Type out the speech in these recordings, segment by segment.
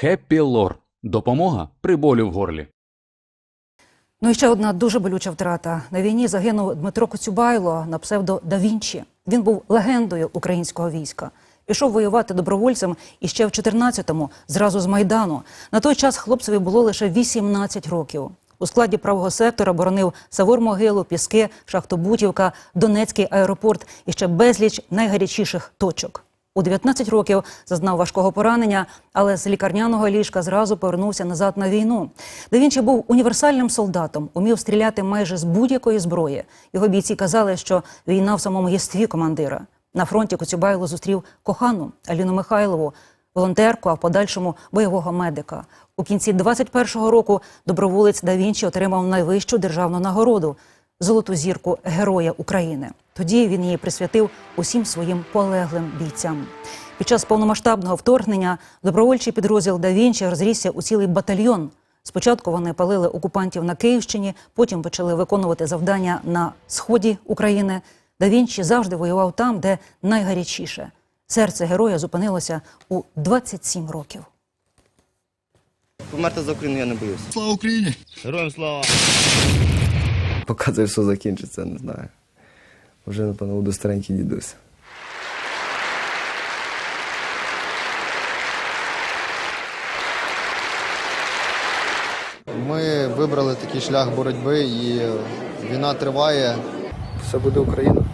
Хеппі Лор. Допомога при болю в горлі. Ну і ще одна дуже болюча втрата. На війні загинув Дмитро Коцюбайло на псевдо Да Вінчі. Він був легендою українського війська. Пішов воювати добровольцем і ще в 14-му, зразу з Майдану. На той час хлопцеві було лише 18 років. У складі правого сектора боронив Савор-Могилу, Піски, Шахтобутівка, Донецький аеропорт і ще безліч найгарячіших точок. У 19 років зазнав важкого поранення, але з лікарняного ліжка зразу повернувся назад на війну. Да Вінчі був універсальним солдатом, умів стріляти майже з будь-якої зброї. Його бійці казали, що війна в самому єстві командира. На фронті Коцюбайло зустрів кохану Аліну Михайлову, волонтерку, а в подальшому бойового медика. У кінці 21-го року доброволець Да Вінчі отримав найвищу державну нагороду золоту зірку Героя України. Тоді він її присвятив усім своїм полеглим бійцям. Під час повномасштабного вторгнення добровольчий підрозділ Да Вінчі розрісся у цілий батальйон. Спочатку вони палили окупантів на Київщині, потім почали виконувати завдання на сході України. Да Вінчі завжди воював там, де найгарячіше. Серце героя зупинилося у 27 років. Померти за Україну я не боюся. Слава Україні! Героям слава! Це все закінчиться, не знаю. Вже, напевно, буду старенький дідусь. Ми вибрали такий шлях боротьби і війна триває. Все буде Україна.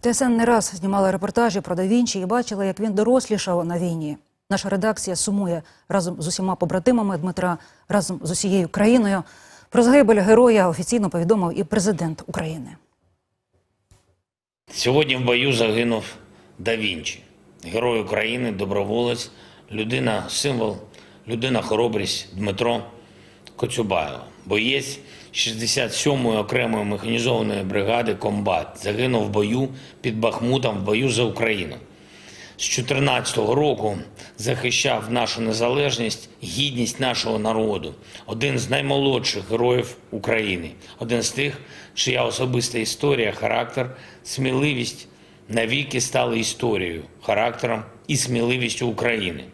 ТСН не раз знімала репортажі про Да Вінчі і бачила, як він дорослішав на війні. Наша редакція сумує разом з усіма побратимами Дмитра, разом з усією країною. Про загибель героя офіційно повідомив і президент України. Сьогодні в бою загинув Да Вінчі, герой України, доброволець, людина символ, людина хоробрість Дмитро Коцюбайло, боєць 67-ї окремої механізованої бригади Комбат. Загинув в бою під Бахмутом в бою за Україну. З 14 року захищав нашу незалежність, гідність нашого народу. Один з наймолодших героїв України, один з тих, чия особиста історія, характер, сміливість навіки стали історією, характером і сміливістю України.